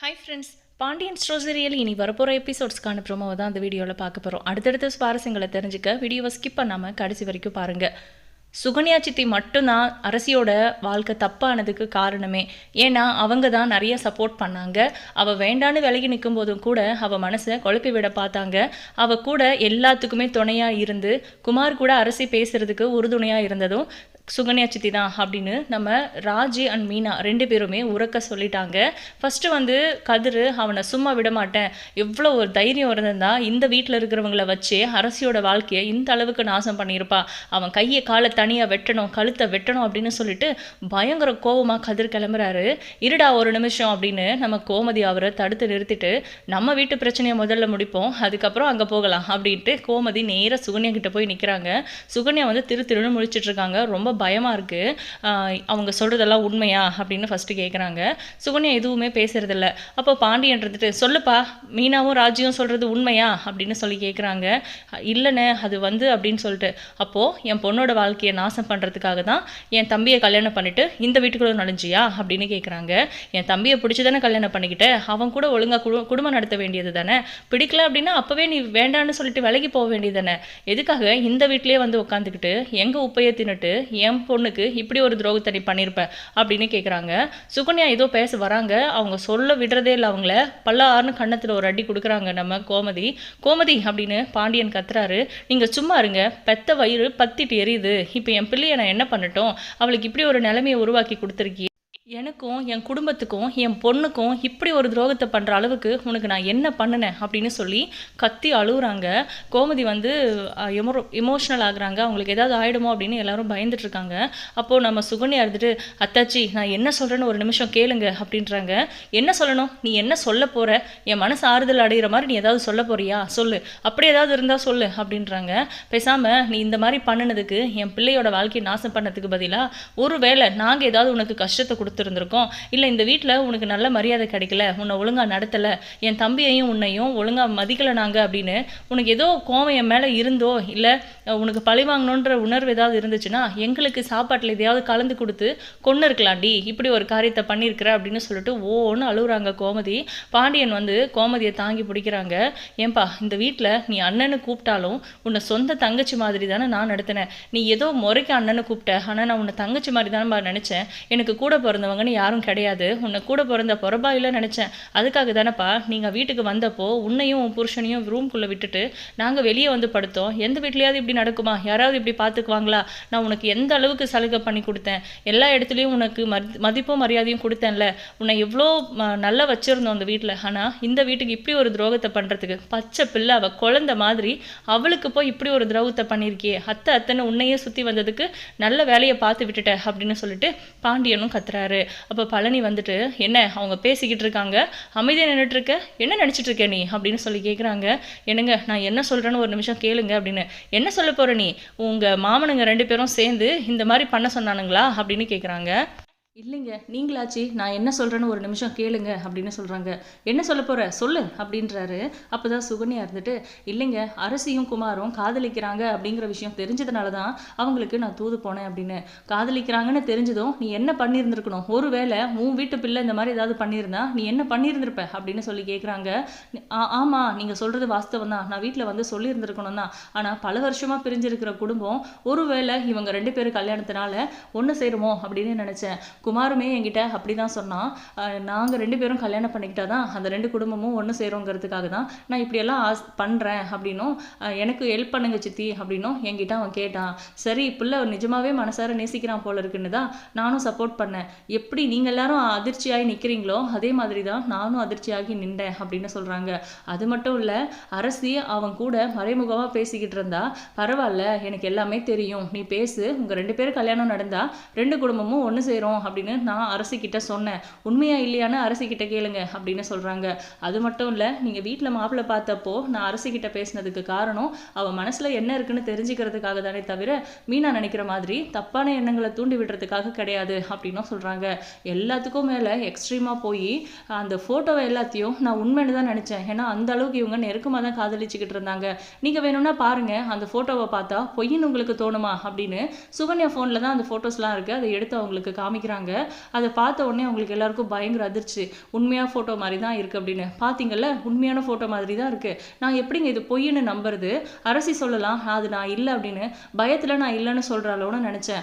Hi friends Pandian ஸ்டோசரியல் இனி வரப்போகிற எபிசோட்ஸ்க்கான ப்ரோமோவை தான் அந்த வீடியோவில் பார்க்க போகிறோம் அடுத்தடுத்த சுவாரஸ்யங்களை தெரிஞ்சுக்க வீடியோவை ஸ்கிப் பண்ணாமல் கடைசி வரைக்கும் பாருங்கள் சுகன்யா சித்தி மட்டும்தான் அரசியோட வாழ்க்கை தப்பானதுக்கு காரணமே. ஏன்னா அவங்க தான் நிறைய சப்போர்ட் பண்ணாங்க. அவள் வேண்டான்னு விலகி நிற்கும் போதும் கூட அவள் மனசை குழப்பி விட பார்த்தாங்க. அவள் கூட எல்லாத்துக்குமே துணையாக இருந்து குமார் கூட அரசி பேசுகிறதுக்கு உறுதுணையாக இருந்ததும் சுகன்யா சித்தி தான் அப்படின்னு நம்ம ராஜி அண்ட் மீனா ரெண்டு பேருமே உறக்க சொல்லிட்டாங்க. ஃபஸ்ட்டு வந்து கதிர் அவனை சும்மா விட மாட்டேன் எவ்வளோ ஒரு தைரியம் இருந்திருந்தா இந்த வீட்டில் இருக்கிறவங்கள வச்சு அரசியோட வாழ்க்கையை இந்த அளவுக்கு நாசம் பண்ணியிருப்பா. அவன் கையை காலை தனியாக வெட்டணும் கழுத்தை வெட்டணும் அப்படின்னு சொல்லிட்டு பயங்கர கோவமாக கதிர் கிளம்புறாரு. இருடா ஒரு நிமிஷம் அப்படின்னு நம்ம கோமதி அவரை தடுத்து நிறுத்திட்டு நம்ம வீட்டு பிரச்சனையை முதல்ல முடிப்போம் அதுக்கப்புறம் அங்கே போகலாம் அப்படின்ட்டு கோமதி நேராக சுகன்யா கிட்ட போய் நிற்கிறாங்க சுகன்யா வந்து திரு திருன்னு முடிச்சிட்ருக்காங்க ரொம்ப பயமாக இருக்குது அவங்க சொல்கிறதெல்லாம் உண்மையா அப்படின்னு ஃபஸ்ட்டு கேட்குறாங்க சுகன்யா எதுவுமே பேசுகிறதில்ல அப்போ பாண்டியன் இருந்துட்டு சொல்லுப்பா மீனாவும் ராஜியும் சொல்கிறது உண்மையா? அப்படின்னு சொல்லி கேட்குறாங்க இல்லைண்ணே அது வந்து அப்படின்னு சொல்லிட்டு. அப்போது என் பொண்ணோட வாழ்க்கையை நாசம் பண்ணுறதுக்காக தான் என் தம்பியை கல்யாணம் பண்ணிவிட்டு இந்த வீட்டுக்குள்ளே நுழைஞ்சியா? அப்படின்னு கேட்குறாங்க என் தம்பியை பிடிச்சி தானே கல்யாணம் பண்ணிக்கிட்ட? அவன் கூட ஒழுங்காக குடு குடும்பம் நடத்த வேண்டியது தானே? பிடிக்கல அப்படின்னா அப்போவே நீ வேண்டான்னு சொல்லிட்டு விலகி போக வேண்டியது தானே? எதுக்காக இந்த வீட்டிலேயே வந்து உட்காந்துக்கிட்டு எங்கள் உப்பையை தின்னுட்டு என் என் பொண்ணுக்கு இப்படி ஒரு துரோகத்தை நீ பண்ணியிருப்ப அப்படின்னு கேட்குறாங்க சுகன்யா ஏதோ பேச வராங்க. அவங்க சொல்ல விடுறதே இல்லை அவங்கள. பல்லாருன்னு கன்னத்தில் ஒரு அடி கொடுக்குறாங்க நம்ம கோமதி. கோமதி அப்படின்னு பாண்டியன் கத்துறாரு. நீங்கள் சும்மா இருங்க. பெத்த வயிறு பத்திட்டு எரியுது. இப்போ என் பிள்ளையை நான் என்ன பண்ணட்டும்? அவளுக்கு இப்படி ஒரு நிலைமையை உருவாக்கி கொடுத்துருக்கி எனக்கும் என் குடும்பத்துக்கும் என் பொண்ணுக்கும் இப்படி ஒரு துரோகத்தை பண்ணுற அளவுக்கு உனக்கு நான் என்ன பண்ணினேன் அப்படின்னு சொல்லி கத்தி அழுகுறாங்க கோமதி வந்து எமோ எமோஷ்னல் ஆகுறாங்க. அவங்களுக்கு ஏதாவது ஆகிடுமோ அப்படின்னு எல்லாரும் பயந்துட்டு இருக்காங்க. அப்போது நம்ம சுகன்யா இருந்துட்டு அத்தாச்சி நான் என்ன சொல்கிறேன்னு ஒரு நிமிஷம் கேளுங்க அப்படின்றாங்க. என்ன சொல்லணும்? நீ என்ன சொல்ல போகிற என் மனசு ஆறுதல் அடைகிற மாதிரி நீ ஏதாவது சொல்ல போறியா? சொல்லு. அப்படி ஏதாவது இருந்தால் சொல்லு அப்படின்றாங்க. பேசாமல் நீ இந்த மாதிரி பண்ணினதுக்கு என் பிள்ளையோட வாழ்க்கையை நாசம் பண்ணதுக்கு பதிலாக ஒரு வேளை நாங்கள் ஏதாவது உனக்கு கஷ்டத்தை கொடுத்து கொடுத்துருந்துருக்கோம். இல்லை இந்த வீட்டில் உனக்கு நல்ல மரியாதை கிடைக்கல உன்னை ஒழுங்காக நடத்தலை என் தம்பியையும் உன்னையும் ஒழுங்காக மதிக்கலை நாங்கள் அப்படின்னு உனக்கு ஏதோ கோவம் என் மேலே இருந்தோ இல்லை உனக்கு பழி வாங்கணுன்ற உணர்வு ஏதாவது இருந்துச்சுன்னா எங்களுக்கு சாப்பாட்டில் எதையாவது கலந்து கொடுத்து கொண்டு இருக்கலாம்டி இப்படி ஒரு காரியத்தை பண்ணியிருக்கிற அப்படின்னு சொல்லிட்டு ஓன்னு அழுகுறாங்க கோமதி. பாண்டியன் வந்து கோமதியை தாங்கி பிடிக்கிறாங்க. ஏன்பா இந்த வீட்டில் நீ அண்ணன்னு கூப்பிட்டாலும் உன்னை சொந்த தங்கச்சி மாதிரி தானே நான் நடத்தினேன். நீ ஏதோ முறைக்கு அண்ணனை கூப்பிட்ட ஆனால் நான் உன்னை தங்கச்சி மாதிரி தானே நினச்சேன். எனக்கு கூட பிறந்தவங்கன்னு யாரும் கிடையாது. உன்னை கூட பிறந்த பொறபாயில நினச்சேன். அதுக்காக தானேப்பா நீங்கள் வீட்டுக்கு வந்தப்போ உன்னையும் உன் புருஷனையும் ரூம்குள்ளே விட்டுட்டு நாங்கள் வெளியே வந்து படுத்தோம். எந்த வீட்லையாவது இப்படி நடக்குமா? யாராவது இப்படி பார்த்துக்குவாங்களா நான் உனக்கு எந்த அளவுக்கு சலுகை பண்ணி கொடுத்தேன்? எல்லா இடத்துலையும் உனக்கு மதிப்பும் மரியாதையும் கொடுத்தேன்ல. உன்னை எவ்வளோ நல்லா வச்சுருந்தோம் அந்த வீட்டில் ஆனால் இந்த வீட்டுக்கு இப்படி ஒரு துரோகத்தை பண்ணுறதுக்கு பச்சை பிள்ளை அவள் குழந்த மாதிரி அவளுக்கு போய் இப்படி ஒரு துரோகத்தை பண்ணியிருக்கியே அத்தை அத்தனை உன்னையே சுற்றி வந்ததுக்கு நல்ல வேலையை பார்த்து விட்டுட்ட அப்படின்னு சொல்லிட்டு பாண்டியனும் கத்துறாரு. அப்போ பழனி வந்துட்டு என்ன அவங்க பேசிக்கிட்டு இருக்காங்க? அமைதியாக நின்றுட்டு இருக்க என்ன நினச்சிட்டு இருக்க நீ? அப்படின்னு சொல்லி கேட்குறாங்க என்னங்க நான் என்ன சொல்கிறேன்னு ஒரு நிமிஷம் கேளுங்க அப்படின்னு. என்ன சொல்ல போகிற நீ? உங்கள் மாமனுங்க ரெண்டு பேரும் சேர்ந்து இந்த மாதிரி பண்ண சொன்னானுங்களா? அப்படின்னு கேட்குறாங்க இல்லைங்க. நீங்களாச்சு. நான் என்ன சொல்கிறேன்னு ஒரு நிமிஷம் கேளுங்க அப்படின்னு சொல்கிறாங்க என்ன சொல்ல போகிற சொல்லு அப்படின்றாரு. அப்போ தான் சுகன்யா இருந்துட்டு இல்லைங்க அரசியும் குமாரும் காதலிக்கிறாங்க அப்படிங்கிற விஷயம் தெரிஞ்சதுனால தான் அவங்களுக்கு நான் தூது போனேன் அப்படின்னு. காதலிக்கிறாங்கன்னு தெரிஞ்சதும் நீ என்ன பண்ணியிருந்திருக்கணும்? ஒருவேளை உன் வீட்டு பிள்ளை இந்த மாதிரி ஏதாவது பண்ணியிருந்தா நீ என்ன பண்ணியிருந்திருப்ப? அப்படின்னு சொல்லி கேட்குறாங்க ஆமாம் நீங்கள் சொல்கிறது வாஸ்தவம் தான். நான் வீட்டில் வந்து சொல்லியிருந்திருக்கணும் தான். ஆனால் பல வருஷமாக பிரிஞ்சிருக்கிற குடும்பம் ஒருவேளை இவங்க ரெண்டு பேரும் கல்யாணத்தினால ஒன்று சேருமோ அப்படின்னு நினச்சேன். குமாருமே என்கிட்ட அப்படி தான் சொன்னான் நாங்கள் ரெண்டு பேரும் கல்யாணம் பண்ணிக்கிட்டா தான் அந்த ரெண்டு குடும்பமும் ஒன்று சேருங்கிறதுக்காக தான் நான் இப்படியெல்லாம் ஆஸ் பண்ணுறேன் அப்படின்னும் எனக்கு ஹெல்ப் பண்ணுங்க சித்தி அப்படின்னும் என்கிட்ட அவன் கேட்டான். சரி பிள்ளை நிஜமாவே மனசார நேசிக்கிறான் போல இருக்குன்னு தான் நானும் சப்போர்ட் பண்ணேன். எப்படி நீங்கள் எல்லாரும் அதிர்ச்சியாகி நிற்கிறீங்களோ அதே மாதிரி தான் நானும் அதிர்ச்சியாகி நின்றேன் அப்படின்னு சொல்கிறாங்க அது மட்டும் இல்லை அரசி அவன் கூட மறைமுகமாக பேசிக்கிட்டு இருந்தா பரவாயில்ல எனக்கு எல்லாமே தெரியும். நீ பேசு உங்கள் ரெண்டு பேரும் கல்யாணம் நடந்தால் ரெண்டு குடும்பமும் ஒன்று சேரும் அப்படின்னு நான் அரசிக்கிட்ட சொன்னேன். உண்மையா இல்லையான்னு அரசிக்கிட்ட கேளுங்க அப்படின்னு சொல்கிறாங்க அது மட்டும் இல்லை நீங்கள் வீட்டில் மாப்பிள்ளை பார்த்தப்போ நான் அரசிக்கிட்ட பேசினதுக்கு காரணம் அவள் மனசில் என்ன இருக்குன்னு தெரிஞ்சுக்கிறதுக்காக தானே தவிர மீனா நினைக்கிற மாதிரி தப்பான எண்ணங்களை தூண்டி விடுறதுக்காக கிடையாது அப்படின்னும் சொல்கிறாங்க எல்லாத்துக்கும் மேலே எக்ஸ்ட்ரீமாக போய் அந்த ஃபோட்டோவை எல்லாத்தையும் நான் உண்மைன்னு தான் நினச்சேன். ஏன்னா அந்த அளவுக்கு இவங்க நெருக்கமாக தான் காதலிச்சுக்கிட்டு இருந்தாங்க. நீங்கள் வேணும்னா பாருங்கள் அந்த ஃபோட்டோவை பார்த்தா பொய்ன்னு உங்களுக்கு தோணுமா அப்படின்னு சுகன்யா ஃபோனில் தான் அந்த ஃபோட்டோஸ்லாம் இருக்குது அதை எடுத்து அவங்களுக்கு காமிக்கிறாங்க. போட்டாங்க அதை பார்த்த உடனே அவங்களுக்கு எல்லாருக்கும் பயங்கர அதிர்ச்சி. உண்மையாக ஃபோட்டோ மாதிரி தான் இருக்குது அப்படின்னு. பார்த்தீங்கல்ல உண்மையான ஃபோட்டோ மாதிரி தான் இருக்குது நான் எப்படிங்க இது பொய்ன்னு நம்புறது? அரசி சொல்லலாம். அது நான் இல்லை அப்படின்னு. பயத்தில் நான் இல்லைன்னு சொல்கிறாளோன்னு நினச்சேன்.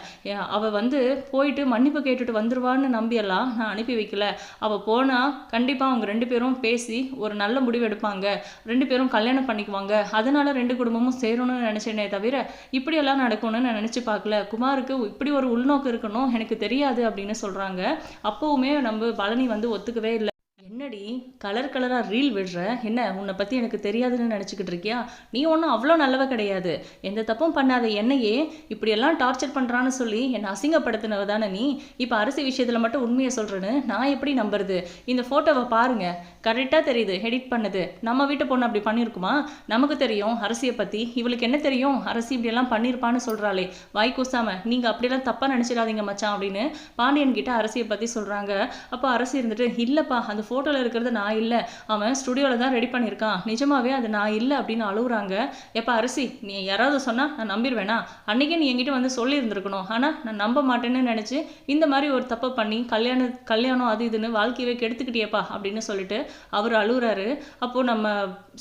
அவள் வந்து போயிட்டு மன்னிப்பு கேட்டுட்டு வந்துடுவான்னு நம்பியெல்லாம் நான் அனுப்பி வைக்கல. அவள் போனால் கண்டிப்பாக அவங்க ரெண்டு பேரும் பேசி ஒரு நல்ல முடிவு எடுப்பாங்க. ரெண்டு பேரும் கல்யாணம் பண்ணிக்குவாங்க. அதனால ரெண்டு குடும்பமும் சேரணும்னு நினச்சேனே தவிர இப்படியெல்லாம் நடக்கும்னு நான் நினச்சி பார்க்கல. குமாருக்கு இப்படி ஒரு உள்நோக்கு இருக்கணும் எனக்கு தெரியாது அப்படின்னு சொல்கிறாங்க அப்போவுமே நம்ம பழனி வந்து ஒத்துக்கவே இல்லை. என்னடி கலர் கலராக ரீல் விடுற? என்ன உன்னை பற்றி எனக்கு தெரியாதுன்னு நினச்சிக்கிட்டு இருக்கியா? நீ ஒன்றும் அவ்வளோ நல்லவ கிடையாது. எந்த தப்பும் பண்ணாத. என்னையே இப்படியெல்லாம் டார்ச்சர் பண்ணுறான்னு சொல்லி என்னை அசிங்கப்படுத்தினவ தானே நீ? இப்போ அரிசி விஷயத்தில் மட்டும் உண்மையை சொல்கிறேன்னு நான் எப்படி நம்புறது? இந்த ஃபோட்டோவை பாருங்க. கரெக்டாக தெரியுது. எடிட் பண்ணுது. நம்ம வீட்டு பொண்ணு அப்படி பண்ணியிருக்குமா நமக்கு தெரியும். அரசியை பற்றி இவளுக்கு என்ன தெரியும்? அரசி இப்படியெல்லாம் பண்ணியிருப்பான்னு சொல்கிறாளே வாய் கூசாமல் நீங்கள் அப்படியெல்லாம் தப்பாக நினச்சிடாதீங்க மச்சான் அப்படின்னு பாண்டியன் கிட்ட அரசியை பற்றி சொல்கிறாங்க அப்போ அரசி இருந்துட்டு இல்லைப்பா அந்த ஃபோட்டோ ஃபோட்டோவில் இருக்கிறது நான் இல்லை. அவன் ஸ்டுடியோவில் தான் ரெடி பண்ணியிருக்கான். நிஜமாவே அது நான் இல்லை அப்படின்னு அழுகுறாங்க எப்போ அரிசி நீ யாராவது சொன்னால் நான் நம்பிடுவேனா? அன்றைக்கே நீ என்கிட்ட வந்து சொல்லியிருந்துருக்கணும். ஆனால் நான் நம்ப மாட்டேன்னு நினச்சி இந்த மாதிரி ஒரு தப்பை பண்ணி கல்யாணம் கல்யாணம் அது இதுன்னு வாழ்க்கையவே கெடுத்துக்கிட்டியப்பா அப்படின்னு சொல்லிட்டு அவர் அழுகுறாரு அப்போது நம்ம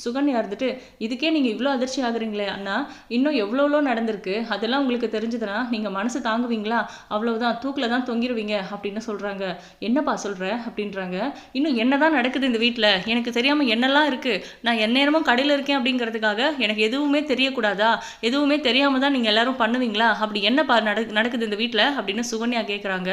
சுகன்யா இருந்துட்டு இதுக்கே நீங்கள் இவ்வளோ அதிர்ச்சி ஆகுறீங்களே அண்ணா. இன்னும் எவ்வளோ நடந்திருக்கு. அதெல்லாம் உங்களுக்கு தெரிஞ்சதுன்னா நீங்கள் மனசு தாங்குவீங்களா? அவ்வளவுதான் தூக்கில் தான் தொங்கிடுவீங்க அப்படின்னு சொல்கிறாங்க என்னப்பா சொல்கிற அப்படின்றாங்க. இன்னும் என்னதான் நடக்குது இந்த வீட்டில் எனக்கு தெரியாமல் என்னெல்லாம் இருக்குது நான் எந்நேரமும் கடையில் இருக்கேன் அப்படிங்கிறதுக்காக எனக்கு எதுவுமே தெரியக்கூடாதா? எதுவுமே தெரியாமல் தான் நீங்கள் எல்லாரும் பண்ணுவீங்களா? அப்படி என்ன பா நட நடக்குது இந்த வீட்டில் அப்படின்னு சுகன்யா கேட்குறாங்க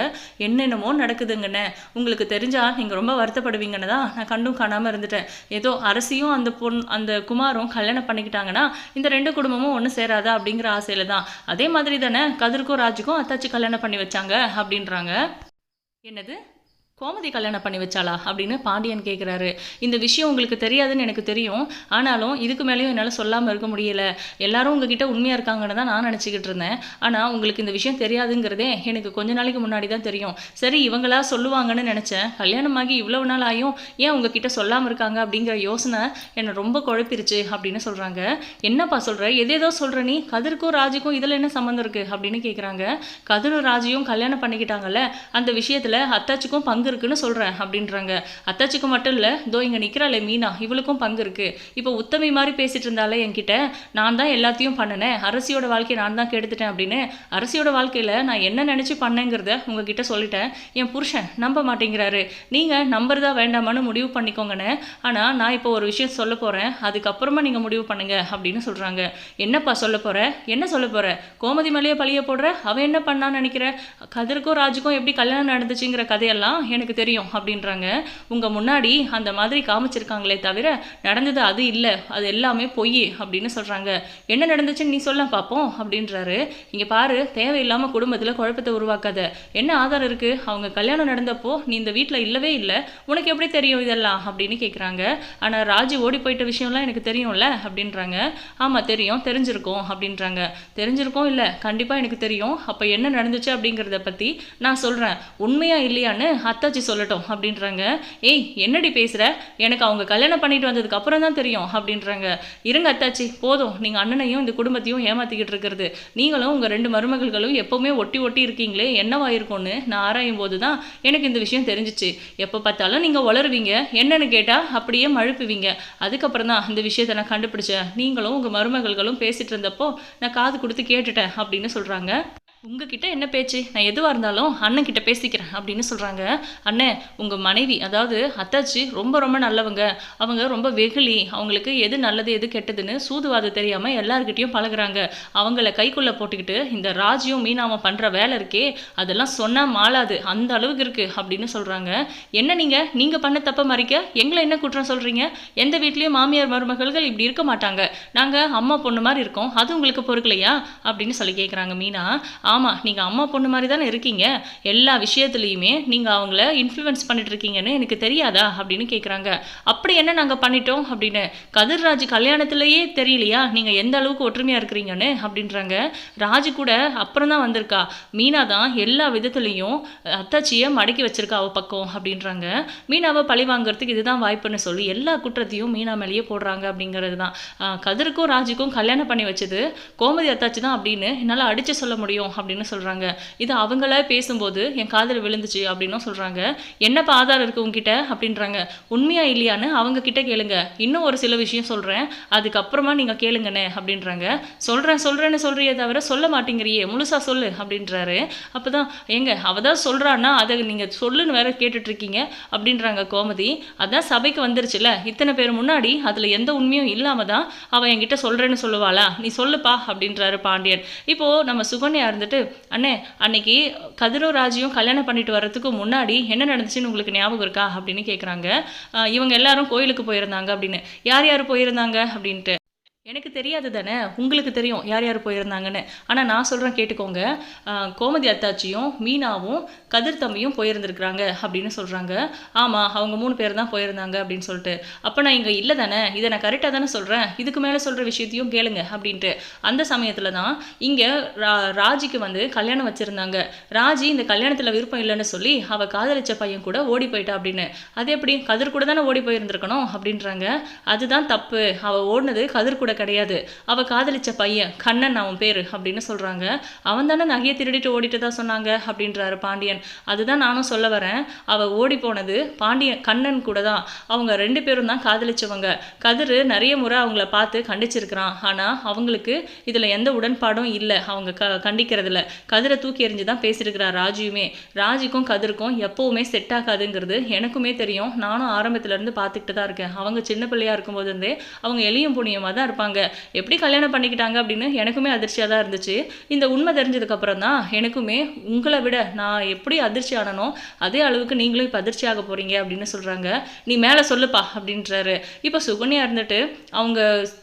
என்னென்னமோ நடக்குதுங்கண்ணே. உங்களுக்கு தெரிஞ்சால் நீங்கள் ரொம்ப வருத்தப்படுவீங்கன்னு தான் நான் கண்டும் காணாமல் இருந்துட்டேன். ஏதோ அரசியும் அந்த பொன் அந்த குமாரும் கல்யாணம் பண்ணிக்கிட்டாங்கன்னா இந்த ரெண்டு குடும்பமும் ஒன்று சேராதா? அப்படிங்கிற ஆசையில் தான். அதே மாதிரி தானே கதிர்க்கும் ராஜுக்கும் அத்தாச்சி கல்யாணம் பண்ணி வச்சாங்க அப்படின்றாங்க. என்னது? கோமதி கல்யாணம் பண்ணி வச்சாளா அப்படின்னு பாண்டியன் கேட்குறாரு இந்த விஷயம் உங்களுக்கு தெரியாதுன்னு எனக்கு தெரியும். ஆனாலும் இதுக்கு மேலேயும் என்னால் சொல்லாமல் இருக்க முடியல. எல்லாரும் உங்ககிட்ட உண்மையாக இருக்காங்கன்னு தான் நான் நினச்சிக்கிட்டு இருந்தேன். ஆனால் உங்களுக்கு இந்த விஷயம் தெரியாதுங்கிறதே எனக்கு கொஞ்ச நாளைக்கு முன்னாடி தான் தெரியும். சரி இவங்களா சொல்லுவாங்கன்னு நினச்சேன். கல்யாணமாகி இவ்வளவு நாள் ஆயும் ஏன் உங்ககிட்ட சொல்லாமல் இருக்காங்க அப்படிங்கிற யோசனை என்னை ரொம்ப குழப்பிருச்சு அப்படின்னு சொல்கிறாங்க என்னப்பா சொல்கிற எதேதோ சொல்கிற நீ? கதிர்க்கும் ராஜுக்கும் இதில் என்ன சம்மந்தம் இருக்குது அப்படின்னு கேட்குறாங்க கதிரும் ராஜியும் கல்யாணம் பண்ணிக்கிட்டாங்கல்ல. அந்த விஷயத்தில் அத்தாச்சிக்கும் பங்கு இருக்குன்னு சொல்கிறேன் அப்படின்றாங்க. அத்தாச்சிக்கு மட்டும் இல்லை தோ இங்கே நிற்கிறாளே மீனா இவளுக்கும் பங்கு இருக்குது இப்போ உத்தமி மாதிரி பேசிட்டு இருந்தாலே என்கிட்ட நான் தான் எல்லாத்தையும் பண்ணினேன். அரசியோட வாழ்க்கையை நான் தான் கெடுத்துட்டேன் அப்படின்னு அரசியோட வாழ்க்கையில் நான் என்ன நினச்சி பண்ணேங்கிறத உங்ககிட்ட சொல்லிட்டேன். என் புருஷன் நம்ப மாட்டேங்கிறாரு. நீங்கள் நம்புறதா வேண்டாமான்னு முடிவு பண்ணிக்கோங்கண்ணே. ஆனால் நான் இப்போ ஒரு விஷயம் சொல்ல போகிறேன் அதுக்கப்புறமா நீங்கள் முடிவு பண்ணுங்க அப்படின்னு சொல்கிறாங்க என்னப்பா சொல்ல போகிற என்ன சொல்ல போகிற கோமதி மேலேயே பழிய போடுற? அவன் என்ன பண்ணான்னு நினைக்கிற? கதிருக்கும் ராஜுக்கும் எப்படி கல்யாணம் நடந்துச்சுங்கிற கதையெல்லாம் எனக்கு தெரியும் அப்படின்றாங்க. உங்கள் முன்னாடி அந்த மாதிரி காமிச்சிருக்காங்களே தவிர நடந்தது அது இல்லை அது எல்லாமே பொய் அப்படின்னு சொல்கிறாங்க என்ன நடந்துச்சுன்னு நீ சொல்ல பார்ப்போம் அப்படின்றாரு. இங்கே பாரு தேவையில்லாமல் குடும்பத்தில் குழப்பத்தை உருவாக்காத. என்ன ஆதாரம் இருக்குது அவங்க கல்யாணம் நடந்தப்போ நீ இந்த வீட்டில் இல்லவே இல்லை. உனக்கு எப்படி தெரியும் இதெல்லாம்? அப்படின்னு கேட்குறாங்க ஆனால் ராஜு ஓடி போயிட்ட விஷயம்லாம் எனக்கு தெரியும்ல அப்படின்றாங்க. ஆமாம் தெரியும் தெரிஞ்சிருக்கோம் அப்படின்றாங்க. தெரிஞ்சிருக்கோம் இல்லை கண்டிப்பாக எனக்கு தெரியும். அப்போ என்ன நடந்துச்சு அப்படிங்கிறத பற்றி நான் சொல்கிறேன் உண்மையாக இல்லையான்னு அத்தாச்சி சொல்லட்டும் அப்படின்றாங்க. ஏய் என்னடி பேசுகிற எனக்கு அவங்க கல்யாணம் பண்ணிட்டு வந்ததுக்கு அப்புறம் தான் தெரியும் அப்படின்றாங்க. இருங்க அத்தாச்சி போதும். நீங்கள் அண்ணனையும் இந்த குடும்பத்தையும் ஏமாத்திக்கிட்டு இருக்கிறது. நீங்களும் உங்கள் ரெண்டு மருமகள்களும் எப்போவுமே ஒட்டி ஒட்டி இருக்கீங்களே என்னவாயிருக்கும்னு நான் ஆராயும் போது தான் எனக்கு இந்த விஷயம் தெரிஞ்சிச்சு. எப்போ பார்த்தாலும் நீங்கள் வளருவீங்க என்னன்னு கேட்டால் அப்படியே மழுப்புவீங்க. அதுக்கப்புறம் தான் இந்த விஷயத்தை நான் கண்டுபிடிச்சேன். நீங்களும் உங்கள் மருமகள்களும் பேசிகிட்டு இருந்தப்போ நான் காது கொடுத்து கேட்டுட்டேன் அப்படின்னு சொல்கிறாங்க உங்ககிட்ட என்ன பேச்சு? நான் எதுவாக இருந்தாலும் அண்ணன் கிட்ட பேசிக்கிறேன் அப்படின்னு சொல்கிறாங்க அண்ணே உங்கள் மனைவி அதாவது அத்தாச்சி ரொம்ப ரொம்ப நல்லவங்க. அவங்க ரொம்ப வெகுளி. அவங்களுக்கு எது நல்லது எது கெட்டதுன்னு சூதுவாது தெரியாமல் எல்லாருக்கிட்டையும் பழகுறாங்க. அவங்கள கைக்குள்ளே போட்டுக்கிட்டு இந்த ராஜியும் மீனாவும் பண்ணுற வேலை இருக்கே அதெல்லாம் சொன்னால் மாளாது. அந்த அளவுக்கு இருக்குது அப்படின்னு சொல்கிறாங்க என்ன நீங்கள் நீங்கள் பண்ண தப்ப மறைக்க எங்களை என்ன குற்றம் சொல்கிறீங்க எந்த வீட்லேயும் மாமியார் மருமகள்கள் இப்படி இருக்க மாட்டாங்க. நாங்கள் அம்மா பொண்ணு மாதிரி இருக்கோம். அது உங்களுக்கு பொறுக்கலையா? அப்படின்னு சொல்லி கேட்குறாங்க மீனா. ஆமாம் நீங்கள் அம்மா பொண்ணு மாதிரி தானே இருக்கீங்க. எல்லா விஷயத்துலையுமே நீங்கள் அவங்கள இன்ஃப்ளூயன்ஸ் பண்ணிட்டு இருக்கீங்கன்னு எனக்கு தெரியாதா? அப்படின்னு கேட்குறாங்க அப்படி என்ன நாங்கள் பண்ணிட்டோம் அப்படின்னு? கதிர்ராஜ் கல்யாணத்துலேயே தெரியலையா? நீங்கள் எந்த அளவுக்கு ஒற்றுமையாக இருக்கிறீங்கன்னு? அப்படின்றாங்க. ராஜு கூட அப்புறம் தான் வந்திருக்கா. மீனா தான் எல்லா விதத்துலேயும் அத்தாச்சியை மடக்கி வச்சிருக்கா அவ பக்கம் அப்படின்றாங்க. மீனாவை பழி வாங்குறதுக்கு இதுதான் வாய்ப்புன்னு சொல்லி எல்லா குற்றத்தையும் மீனா மேலேயே போடுறாங்க அப்படிங்கிறது தான். கதிருக்கும் ராஜுக்கும் கல்யாணம் பண்ணி வச்சது கோமதி அத்தாச்சி தான் அப்படின்னு என்னால் அடித்து சொல்ல முடியும் அப்படின்னு சொல்கிறாங்க இது அவங்கள பேசும்போது என் காதில் விழுந்துச்சு அப்படின்னும் சொல்கிறாங்க என்னப்பா ஆதாரம் இருக்குது உங்ககிட்ட அப்படின்றாங்க. உண்மையா இல்லையான்னு அவங்க கிட்ட கேளுங்க. இன்னும் ஒரு சில விஷயம் சொல்கிறேன் அதுக்கப்புறமா நீங்கள் கேளுங்கண்ணே அப்படின்றாங்க. சொல்கிறேன் சொல்கிறேன்னு சொல்கிறியே தவிர சொல்ல மாட்டேங்கிறியே. முழுசா சொல்லு அப்படின்றாரு. அப்போ தான் ஏங்க அவ தான் சொல்கிறான்னா அதை நீங்கள் சொல்லுன்னு வேற கேட்டுட்ருக்கீங்க அப்படின்றாங்க கோமதி. அதான் சபைக்கு வந்துருச்சுல இத்தனை பேர் முன்னாடி அதில் எந்த உண்மையும் இல்லாமல் தான் அவள் என்கிட்ட சொல்கிறேன்னு சொல்லுவாளா. நீ சொல்லுப்பா அப்படின்றாரு பாண்டியன். இப்போது நம்ம சுகன்யா இருந்துட்டு அண்ணே அன்னைக்கு கதிரோ ராஜியும் கல்யாணம் பண்ணிட்டு வர்றதுக்கு முன்னாடி என்ன நடந்துச்சுன்னு உங்களுக்கு ஞாபகம் இருக்கா? அப்படின்னு கேட்குறாங்க இவங்க எல்லாரும் கோயிலுக்கு போயிருந்தாங்க அப்படின்னு. யார் யார் போயிருந்தாங்க? அப்படின்ட்டு. எனக்கு தெரியாது தானே? உங்களுக்கு தெரியும் யார் யார் போயிருந்தாங்கன்னு. ஆனால் நான் சொல்கிறேன் கேட்டுக்கோங்க. கோமதி அத்தாச்சியும் மீனாவும் கதிர் தம்பியும் போயிருந்துருக்குறாங்க அப்படின்னு சொல்கிறாங்க ஆமாம் அவங்க மூணு பேர் தான் போயிருந்தாங்க அப்படின்னு சொல்லிட்டு. அப்போ நான் இங்கே இல்லை தானே? இதை நான் கரெக்டாக தானே சொல்கிறேன் இதுக்கு மேலே சொல்கிற விஷயத்தையும் கேளுங்க அப்படின்ட்டு. அந்த சமயத்தில் தான் இங்கே ரா ராஜிக்கு வந்து கல்யாணம் வச்சுருந்தாங்க. ராஜி இந்த கல்யாணத்தில் விருப்பம் இல்லைன்னு சொல்லி அவள் காதலிச்ச பையன் கூட ஓடி போயிட்டா அப்படின்னு. அது எப்படி? கதிர் கூட தானே ஓடி போயிருந்திருக்கணும் அப்படின்றாங்க. அதுதான் தப்பு. அவள் ஓடினது கதிர் கூட கிடையாது. அவள் காதலிச்ச பையன் கண்ணன் அவன் பேர் அப்படின்னு சொல்கிறாங்க அவன் தானே நகையை திருடிட்டு ஓடிட்டு தான் சொன்னாங்க அப்படின்றாரு பாண்டியன். அதுதான் நானும் சொல்ல வரேன். அவள் ஓடி போனது பாண்டியன் கண்ணன் கூட தான். அவங்க ரெண்டு பேரும் தான் காதலிச்சவங்க. கதிர் நிறைய முறை அவங்கள பார்த்து கண்டிச்சிருக்கிறான். ஆனால் அவங்களுக்கு இதில் எந்த உடன்பாடும் இல்லை. அவங்க க கண்டிக்கிறதுல கதிரை தூக்கி எறிஞ்சு தான் பேசியிருக்கிறார் ராஜியுமே. ராஜிக்கும் கதிருக்கும் எப்போவுமே செட் ஆகாதுங்கிறது எனக்குமே தெரியும். நானும் ஆரம்பத்துலேருந்து பார்த்துக்கிட்டு தான் இருக்கேன். அவங்க சின்ன பிள்ளையா இருக்கும்போது இருந்தே அவங்க எளியும் புண்ணியமாக தான் இருப்பாங்க. எப்படி கல்யாணம் பண்ணிக்கிட்டாங்க அப்படின்னு எனக்குமே அதிர்ச்சியாக தான் இருந்துச்சு. இந்த உண்மை தெரிஞ்சதுக்கப்புறம் தான் எனக்குமே உங்களை விட நான் எப்படி அதிர்ச்சி ஆனனோ அதே அளவுக்கு நீங்களும் இப்போ அதிர்ச்சி ஆக போகிறீங்க அப்படின்னு சொல்கிறாங்க நீ மேலே சொல்லுப்பா அப்படின்றாரு. இப்போ சுகன்யா இருந்துட்டு அவங்க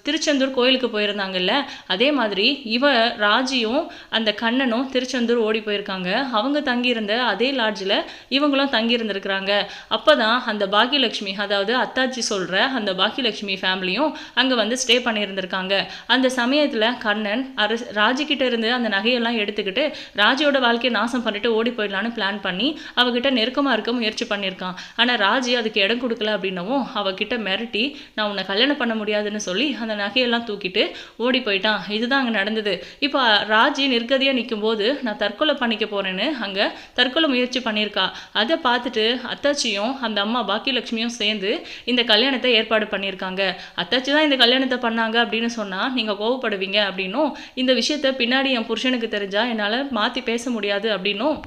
திருச்செந்தூர் கோயிலுக்கு போயிருந்தாங்கல்ல அதே மாதிரி இவ ராஜியும் அந்த கண்ணனும் திருச்செந்தூர் ஓடி போயிருக்காங்க. அவங்க தங்கியிருந்த அதே லாட்ஜில் இவங்களும் தங்கியிருந்திருக்கிறாங்க. அப்போ தான் அந்த பாக்கியலட்சுமி அதாவது அத்தாச்சி சொல்கிற அந்த பாக்கியலட்சுமி ஃபேமிலியும் அங்கே வந்து ஸ்டே இருந்திருக்காங்க. அந்த சமயத்தில் கண்ணன் அரசு ராஜிக்கிட்ட இருந்து அந்த நகையெல்லாம் எடுத்துக்கிட்டு ராஜியோட வாழ்க்கையை நாசம் பண்ணிட்டு ஓடி போயிடலான்னு பிளான் பண்ணி அவகிட்ட நெருக்கமாக இருக்க முயற்சி பண்ணியிருக்கான். ஆனால் ராஜி அதுக்கு இடம் கொடுக்கல அப்படின்னவும் அவகிட்ட மிரட்டி நான் உன்னை கல்யாணம் பண்ண முடியாதுன்னு சொல்லி அந்த நகையெல்லாம் தூக்கிட்டு ஓடி போயிட்டான். இதுதான் அங்கே நடந்தது. இப்போ ராஜி நிர்கதியாக நிற்கும்போது நான் தற்கொலை பண்ணிக்க போகிறேன்னு அங்கே தற்கொலை முயற்சி பண்ணியிருக்கா. அதை பார்த்துட்டு அத்தாச்சியும் அந்த அம்மா பாக்கியலட்சுமியும் சேர்ந்து இந்த கல்யாணத்தை ஏற்பாடு பண்ணியிருக்காங்க. அத்தாச்சி தான் இந்த கல்யாணத்தை பண்ணாங்க. அப்படின்னு சொன்னால் நீங்கள் கோவப்படுவீங்க அப்படின்னும் இந்த விஷயத்த பின்னாடி என் புருஷனுக்கு தெரிஞ்சா என்னால் மாற்றி பேச முடியாது அப்படின்னும்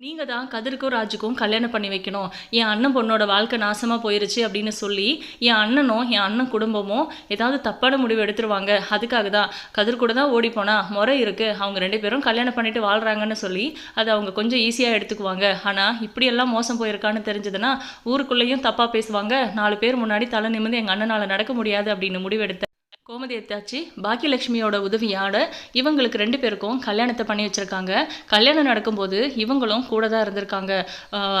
நீங்கள் தான் கதிருக்கும் ராஜுக்கும் கல்யாணம் பண்ணி வைக்கணும். என் அண்ணன் பொண்ணோட வாழ்க்கை நாசமாக போயிருச்சு அப்படின்னு சொல்லி என் அண்ணனும் என் அண்ணன் குடும்பமும் ஏதாவது தப்பான முடிவு எடுத்துருவாங்க. அதுக்காக தான். கதிர் கூட தான் ஓடி போனா முறை இருக்குது அவங்க ரெண்டு பேரும் கல்யாணம் பண்ணிட்டு வாழ்கிறாங்கன்னு சொல்லி அதை அவங்க கொஞ்சம் ஈஸியாக எடுத்துக்குவாங்க. ஆனால் இப்படியெல்லாம் மோசம் போயிருக்கான்னு தெரிஞ்சதுன்னா ஊருக்குள்ளேயும் தப்பாக பேசுவாங்க. நாலு பேர் முன்னாடி தலை நிமிர்ந்து எங்கள் அண்ணனால் நடக்க முடியாது அப்படின்னு முடிவெடுத்த கோமதி எத்தாச்சி பாக்கியலட்சுமியோட உதவியோட இவங்களுக்கு ரெண்டு பேருக்கும் கல்யாணத்தை பண்ணி வச்சுருக்காங்க. கல்யாணம் நடக்கும்போது இவங்களும் கூட தான் இருந்திருக்காங்க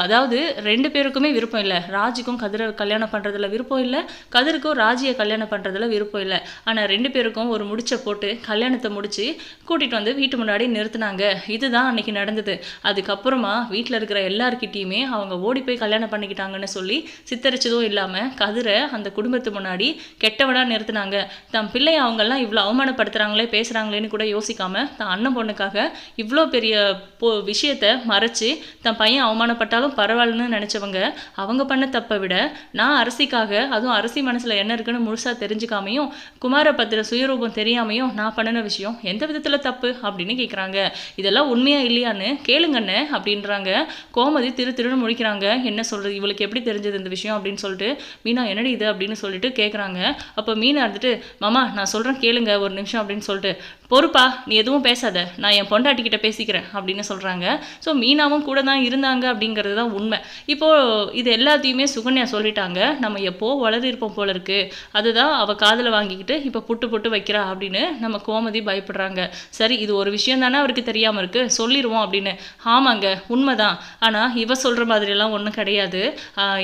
அதாவது ரெண்டு பேருக்குமே விருப்பம் இல்லை. ராஜிக்கும் கதிரை கல்யாணம் பண்ணுறதுல விருப்பம் இல்லை. கதிருக்கும் ராஜியை கல்யாணம் பண்ணுறதுல விருப்பம் இல்லை. ஆனால் ரெண்டு பேருக்கும் ஒரு முடிச்சை போட்டு கல்யாணத்தை முடித்து கூட்டிகிட்டு வந்து வீட்டு முன்னாடி நிறுத்தினாங்க. இதுதான் அன்னைக்கு நடந்தது. அதுக்கப்புறமா வீட்டில் இருக்கிற எல்லாருக்கிட்டேயுமே அவங்க ஓடி போய் கல்யாணம் பண்ணிக்கிட்டாங்கன்னு சொல்லி சித்தரிச்சதும் இல்லாமல் கதிரை அந்த குடும்பத்து முன்னாடி கெட்டவனாக நிறுத்தினாங்க. தம் பிள்ளைய அவங்கெல்லாம் இவ்வளோ அவமானப்படுத்துகிறாங்களே பேசுகிறாங்களேன்னு கூட யோசிக்காம தன் அண்ணன் பொண்ணுக்காக இவ்வளோ பெரிய போ விஷயத்தை மறைச்சு தன் பையன் அவமானப்பட்டாலும் பரவாயில்லன்னு நினச்சவங்க அவங்க பண்ண தப்பை விட நான் அரசிக்காக அதுவும் அரசி மனசில் என்ன இருக்குன்னு முழுசாக தெரிஞ்சுக்காமையும் குமாரபத்திர சுயரூபம் தெரியாமையும் நான் பண்ணின விஷயம் எந்த விதத்தில் தப்பு அப்படின்னு கேட்குறாங்க இதெல்லாம் உண்மையா இல்லையான்னு கேளுங்கண்ணே அப்படின்றாங்க. கோமதி திரு திருன்னு முழிக்கிறாங்க. என்ன சொல்கிறது இவளுக்கு எப்படி தெரிஞ்சது இந்த விஷயம் அப்படின்னு சொல்லிட்டு மீனா என்னடி இது? அப்படின்னு சொல்லிட்டு கேட்குறாங்க அப்போ மீனா இருந்துட்டு மாமா நான் சொல்கிறேன் கேளுங்க ஒரு நிமிஷம் அப்படின்னு சொல்லிட்டு பொறுப்பா நீ எதுவும் பேசாத. நான் என் பொண்டாட்டிக்கிட்ட பேசிக்கிறேன் அப்படின்னு சொல்கிறாங்க ஸோ மீனாவும் கூட தான் இருந்தாங்க அப்படிங்கிறது தான் உண்மை. இப்போது இது எல்லாத்தையுமே சுகன்யா சொல்லிட்டாங்க. நம்ம எப்போ வளர்ந்திருப்போம் போல இருக்குது அதுதான் அவள் காதில் வாங்கிக்கிட்டு இப்போ புட்டு புட்டு வைக்கிறா அப்படின்னு நம்ம கோமதி பயப்படுறாங்க. சரி இது ஒரு விஷயம் தானே அவருக்கு தெரியாமல் இருக்கு. சொல்லிடுவோம் அப்படின்னு. ஆமாங்க உண்மைதான். ஆனால் இவ சொல்கிற மாதிரியெல்லாம் ஒன்றும் கிடையாது.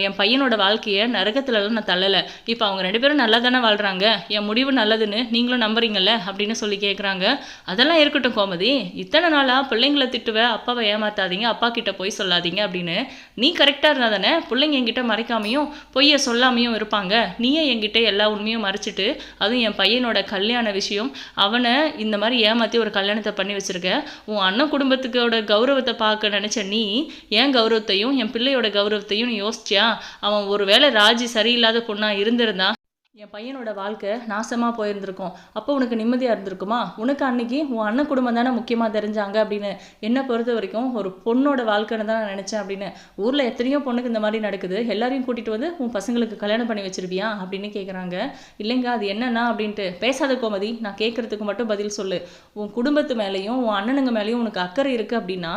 என் பையனோட வாழ்க்கையை நரகத்துலலாம் நான் தள்ளலை. இப்போ அவங்க ரெண்டு பேரும் நல்லா தானே வாழ்கிறாங்க என் முடிவு நல்லதுன்னு நீங்களும் நம்புறீங்கல்ல அப்படின்னு சொல்லி கேட்குறாங்க கேட்குறாங்க அதெல்லாம் இருக்கட்டும் கோமதி. இத்தனை நாளாக பிள்ளைங்களை திட்டுவ அப்பாவை ஏமாத்தாதீங்க அப்பா கிட்ட போய் சொல்லாதீங்க அப்படின்னு நீ கரெக்டாக இருந்தா தானே பிள்ளைங்க என்கிட்ட மறைக்காமையும் பொய்யை சொல்லாமையும் இருப்பாங்க. நீயே என்கிட்ட எல்லா உண்மையும் மறைச்சிட்டு அதுவும் என் பையனோட கல்யாண விஷயம் அவனை இந்த மாதிரி ஏமாற்றி ஒரு கல்யாணத்தை பண்ணி வச்சிருக்க. உன் அண்ணன் குடும்பத்துக்கோட கௌரவத்தை பார்க்க நினச்ச நீ என் கௌரவத்தையும் என் பிள்ளையோட கௌரவத்தையும் நீ யோசிச்சியா? அவன் ஒருவேளை ராஜி சரியில்லாத பொண்ணாக இருந்திருந்தா என் பையனோட வாழ்க்கை நாசமாக போயிருந்திருக்கும். அப்போ உனக்கு நிம்மதியாக இருந்திருக்குமா? உனக்கு அன்னைக்கு உன் அண்ணன் குடும்பம் தானே முக்கியமாக தெரிஞ்சாங்க அப்படின்னு என்னை பொறுத்த வரைக்கும் ஒரு பொண்ணோட வாழ்க்கைன்னு தான் நான் நினச்சேன் அப்படின்னு. ஊரில் எத்தனையோ பொண்ணுக்கு இந்த மாதிரி நடக்குது. எல்லாரையும் கூட்டிகிட்டு வந்து உன் பசங்களுக்கு கல்யாணம் பண்ணி வச்சிருப்பியா அப்படின்னு கேட்குறாங்க இல்லைங்க அது என்னன்னா அப்படின்ட்டு. பேசாத கோமதி நான் கேட்குறதுக்கு மட்டும் பதில் சொல்லு. உன் குடும்பத்து மேலேயும் உன் அண்ணனுங்க மேலேயும் உனக்கு அக்கறை இருக்குது அப்படின்னா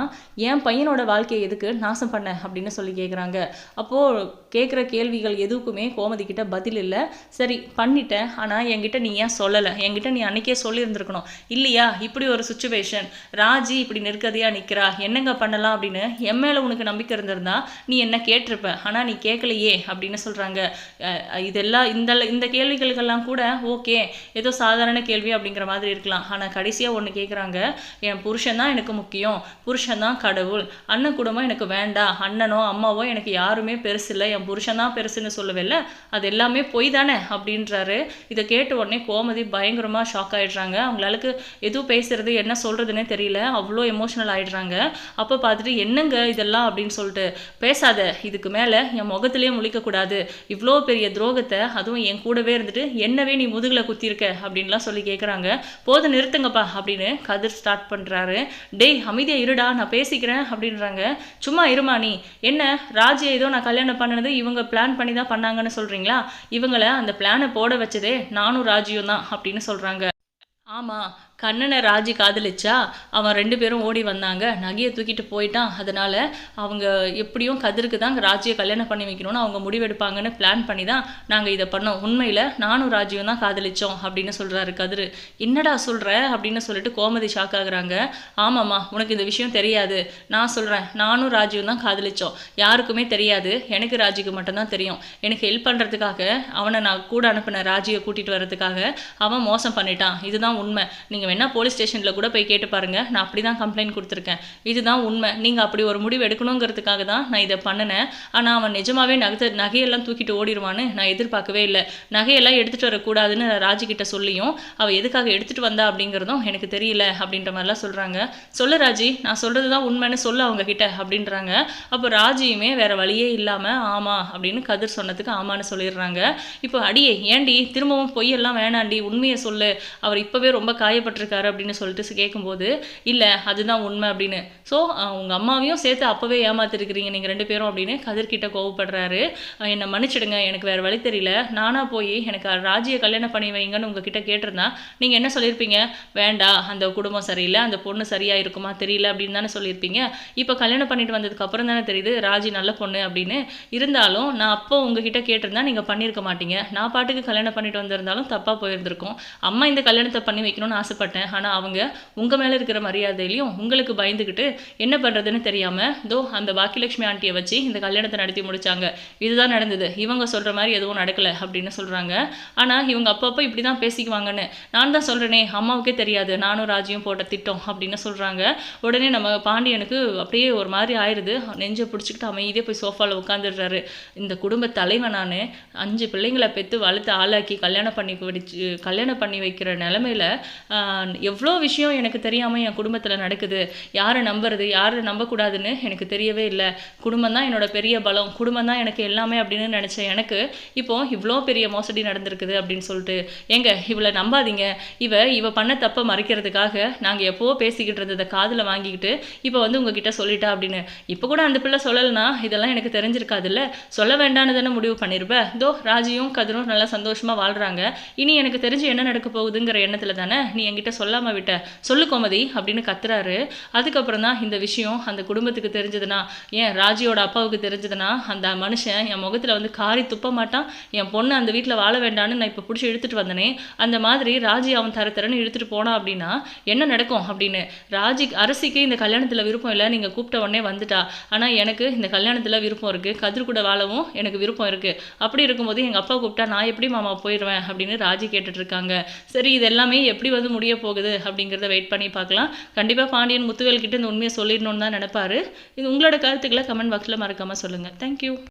என் பையனோட வாழ்க்கையை எதுக்கு நாசம் பண்ண அப்படின்னு சொல்லி கேட்குறாங்க அப்போது கேட்குற கேள்விகள் எதுக்குமே கோமதி கிட்ட பதில் இல்லை. சரி சரி பண்ணிட்டேன். ஆனால் என்கிட்ட நீ ஏன் சொல்லலை? என்கிட்ட நீ அன்றைக்கே சொல்லியிருந்துருக்கணும். இல்லையா? இப்படி ஒரு சுச்சுவேஷன் ராஜி இப்படி நெருக்கதியாக நிற்கிறா என்னங்க பண்ணலாம் அப்படின்னு என் மேலே உனக்கு நம்பிக்கை இருந்திருந்தா நீ என்ன கேட்டிருப்ப? ஆனால் நீ கேட்கலையே அப்படின்னு சொல்கிறாங்க இதெல்லாம் இந்த இந்த கேள்விகளுக்கெல்லாம் கூட ஓகே ஏதோ சாதாரண கேள்வி அப்படிங்கிற மாதிரி இருக்கலாம். ஆனால் கடைசியாக ஒன்று கேட்குறாங்க என் புருஷன் தான் எனக்கு முக்கியம். புருஷன் தான் கடவுள். அண்ணன் குடும்பம் எனக்கு வேண்டாம் அண்ணனோ அம்மாவோ எனக்கு யாருமே பெருசு இல்லை. என் புருஷன் தான் பெருசுன்னு சொல்லவில்ல அது எல்லாமே பொய் தானே? அப்படின்றாரு. இதை கேட்ட உடனே கோமதி பயங்கரமாக ஷாக் ஆயிடுறாங்க. அவங்களுக்கு எதுவும் பேசுறது என்ன சொல்கிறதுனே தெரியல. அவ்வளோ எமோஷனல் ஆயிடுறாங்க. அப்போ பார்த்துட்டு என்னங்க இதெல்லாம்? அப்படின்னு சொல்லிட்டு பேசாத இதுக்கு மேலே என் முகத்திலே முழிக்கக்கூடாது இவ்வளோ பெரிய துரோகத்தை அதுவும் என் கூடவே இருந்துட்டு என்னவே நீ முதுகில் குத்திருக்க அப்படின்லாம் சொல்லி கேட்குறாங்க போதும் நிறுத்துங்கப்பா அப்படின்னு கதிர் ஸ்டார்ட் பண்ணுறாரு டேய் அமைதியாக இருடா நான் பேசிக்கிறேன் அப்படின்றாங்க. சும்மா இருமா நீ. என்ன ராஜ்ய ஏதோ நான் கல்யாணம் பண்ணினது இவங்க பிளான் பண்ணி தான் பண்ணாங்கன்னு சொல்கிறீங்களா இவங்களை அந்த பிளான் போட வச்சதே நானும் ராஜியும் தான் அப்படின்னு சொல்கிறாங்க ஆமாம் கண்ணனை ராஜி காதலிச்சா அவன் ரெண்டு பேரும் ஓடி வந்தாங்க. நகையை தூக்கிட்டு போயிட்டான். அதனால் அவங்க எப்படியும் கதிருக்கு தான் ராஜியை கல்யாணம் பண்ணி வைக்கணும்னு அவங்க முடிவெடுப்பாங்கன்னு பிளான் பண்ணி தான் நாங்கள் இதை பண்ணோம். உண்மையில் நானும் ராஜியும் தான் காதலிச்சோம் அப்படின்னு சொல்கிறாரு கதிர். என்னடா சொல்கிற அப்படின்னு சொல்லிட்டு கோமதி ஷாக் ஆகுறாங்க. ஆமாம்மா உனக்கு இந்த விஷயம் தெரியாது. நான் சொல்கிறேன் நானும் ராஜியும் தான் காதலிச்சோம். யாருக்குமே தெரியாது. எனக்கு ராஜிக்கு மட்டும்தான் தெரியும். எனக்கு ஹெல்ப் பண்ணுறதுக்காக அவனை நான் கூட அனுப்பின ராஜியை கூட்டிகிட்டு வர்றதுக்காக அவன் மோசம் பண்ணிட்டான். இதுதான் உண்மை. நீங்கள் நீங்கள் வேணால் போலீஸ் ஸ்டேஷனில் கூட போய் கேட்டு பாருங்கள் நான் அப்படி தான் கம்ப்ளைண்ட் கொடுத்துருக்கேன். இதுதான் உண்மை. நீங்கள் அப்படி ஒரு முடிவு எடுக்கணுங்கிறதுக்காக தான் நான் இதை பண்ணினேன். ஆனால் அவன் நிஜமாவே நகை நகையெல்லாம் தூக்கிட்டு ஓடிடுவான்னு நான் எதிர்பார்க்கவே இல்லை. நகையெல்லாம் எடுத்துகிட்டு வரக்கூடாதுன்னு ராஜிக்கிட்ட சொல்லியும் அவள் எதுக்காக எடுத்துகிட்டு வந்தா அப்படிங்கிறதும் எனக்கு தெரியல அப்படின்ற மாதிரிலாம் சொல்கிறாங்க சொல்லு ராஜி நான் சொல்கிறது தான் உண்மைன்னு சொல்லு அவங்க கிட்ட அப்படின்றாங்க. அப்போ ராஜியுமே வேறு வழியே இல்லாமல் ஆமாம் அப்படின்னு கதிர் சொன்னதுக்கு ஆமான்னு சொல்லிடுறாங்க. இப்போ அடியே ஏண்டி திரும்பவும் பொய்யெல்லாம் வேணாண்டி உண்மையை சொல்லு. அவர் இப்போவே ரொம்ப காயப்பட்டு கஷ்டப்பட்டிருக்காரு அப்படின்னு சொல்லிட்டு கேட்கும்போது இல்லை அதுதான் உண்மை அப்படின்னு. ஸோ உங்கள் அம்மாவையும் சேர்த்து அப்போவே ஏமாத்திருக்கிறீங்க நீங்கள் ரெண்டு பேரும் அப்படின்னு கதிர்கிட்ட கோவப்படுறாரு. என்னை மன்னிச்சிடுங்க எனக்கு வேறு வழி தெரியல. நானாக போய் எனக்கு ராஜியை கல்யாணம் பண்ணி வைங்கன்னு உங்ககிட்ட கேட்டிருந்தா நீங்கள் என்ன சொல்லியிருப்பீங்க வேண்டாம் அந்த குடும்பம் சரியில்லை அந்த பொண்ணு சரியாக இருக்குமா தெரியல அப்படின்னு தானே சொல்லியிருப்பீங்க இப்போ கல்யாணம் பண்ணிட்டு வந்ததுக்கு அப்புறம் தானே தெரியுது ராஜி நல்ல பொண்ணு அப்படின்னு. இருந்தாலும் நான் அப்போ உங்ககிட்ட கேட்டிருந்தா நீங்கள் பண்ணியிருக்க மாட்டீங்க. நான் பாட்டுக்கு கல்யாணம் பண்ணிட்டு வந்திருந்தாலும் தப்பாக போயிருந்திருக்கும். அம்மா இந்த கல்யாணத்தை பண்ணி வைக்கணும்னு ஆசைப்பட்டேன் ஆசைப்பட்டேன். ஆனால் அவங்க உங்கள் மேலே இருக்கிற மரியாதையிலையும் உங்களுக்கு பயந்துக்கிட்டு என்ன பண்ணுறதுன்னு தெரியாமல் தோ அந்த பாக்கியலட்சுமி ஆண்டியை வச்சு இந்த கல்யாணத்தை நடத்தி முடிச்சாங்க. இதுதான் நடந்தது. இவங்க சொல்கிற மாதிரி எதுவும் நடக்கலை அப்படின்னு சொல்கிறாங்க ஆனால் இவங்க அப்பப்போ இப்படி தான் பேசிக்குவாங்கன்னு நான் தான் சொல்கிறேனே அம்மாவுக்கே தெரியாது. நானும் ராஜியும் போட்ட திட்டம் அப்படின்னு சொல்கிறாங்க உடனே நம்ம பாண்டியனுக்கு அப்படியே ஒரு மாதிரி ஆயிடுது நெஞ்சை பிடிச்சிக்கிட்டு அமைதியே போய் சோஃபாவில் உட்காந்துடுறாரு இந்த குடும்ப தலைவன் நான் அஞ்சு பிள்ளைங்களை பெற்று வளர்த்து ஆளாக்கி கல்யாணம் பண்ணி வச்சு கல்யாணம் பண்ணி வைக்கிற நிலமையில எவ்வளோ விஷயம் எனக்கு தெரியாமல் என் குடும்பத்தில் நடக்குது யாரை நம்புறது யாரை நம்பக்கூடாதுன்னு எனக்கு தெரியவே இல்லை. குடும்பம் தான் என்னோட பெரிய பலம் குடும்பம் தான் எனக்கு எல்லாமே அப்படின்னு நினச்ச எனக்கு இப்போ இவ்வளோ பெரிய மோசடி நடந்திருக்குது அப்படின்னு சொல்லிட்டு எங்க இவளை நம்பாதீங்க. இவ இவ பண்ண தப்பை மறைக்கிறதுக்காக நாங்கள் எப்போ பேசிக்கிட்டு இருந்ததை காதில் வாங்கிக்கிட்டு இப்போ வந்து உங்ககிட்ட சொல்லிட்டா அப்படின்னு. இப்போ கூட அந்த பிள்ளை சொல்லலைன்னா இதெல்லாம் எனக்கு தெரிஞ்சிருக்காதுல்ல? சொல்ல வேண்டான்னு தானே முடிவு பண்ணியிருப்பேன் தோ ராஜியும் கதிரும் நல்லா சந்தோஷமாக வாழ்கிறாங்க இனி எனக்கு தெரிஞ்சு என்ன நடக்க போகுதுங்கிற எண்ணத்தில் தானே நீ என்கிட்ட என்கிட்ட சொல்லாமல் விட்ட சொல்லு கோமதி அப்படின்னு கத்துறாரு. அதுக்கப்புறம் தான் இந்த விஷயம் அந்த குடும்பத்துக்கு தெரிஞ்சதுன்னா ஏன் ராஜியோட அப்பாவுக்கு தெரிஞ்சதுன்னா அந்த மனுஷன் என் முகத்தில் வந்து காரி துப்ப மாட்டான். என் பொண்ணு அந்த வீட்டில் வாழ வேண்டான்னு நான் இப்போ பிடிச்சி இழுத்துட்டு வந்தனே. அந்த மாதிரி ராஜி அவன் தர தரன்னு இழுத்துட்டு போனான் அப்படின்னா என்ன நடக்கும்? அப்படின்னு. ராஜி அரசிக்கு இந்த கல்யாணத்தில் விருப்பம் இல்லை நீங்கள் கூப்பிட்ட உடனே வந்துட்டா. ஆனால் எனக்கு இந்த கல்யாணத்தில் விருப்பம் இருக்குது கதிர் கூட வாழவும் எனக்கு விருப்பம் இருக்குது அப்படி இருக்கும்போது எங்கள் அப்பா கூப்பிட்டா நான் எப்படி மாமா போயிடுவேன் அப்படின்னு ராஜி கேட்டுட்டு இருக்காங்க. சரி இது எல்லாமே எப்படி வந்து முடிய போகுது அப்படிங்கிறத வெயிட் பண்ணி பார்க்கலாம். கண்டிப்பாக பாண்டியன் முத்துவேல் கிட்ட இந்த உண்மையை சொல்லிடணும்னு தான் நினைப்பாரு. இது உங்களோட கருத்துக்களை கமெண்ட் பாக்ஸில் மறக்காமல் சொல்லுங்கள் தேங்க்யூ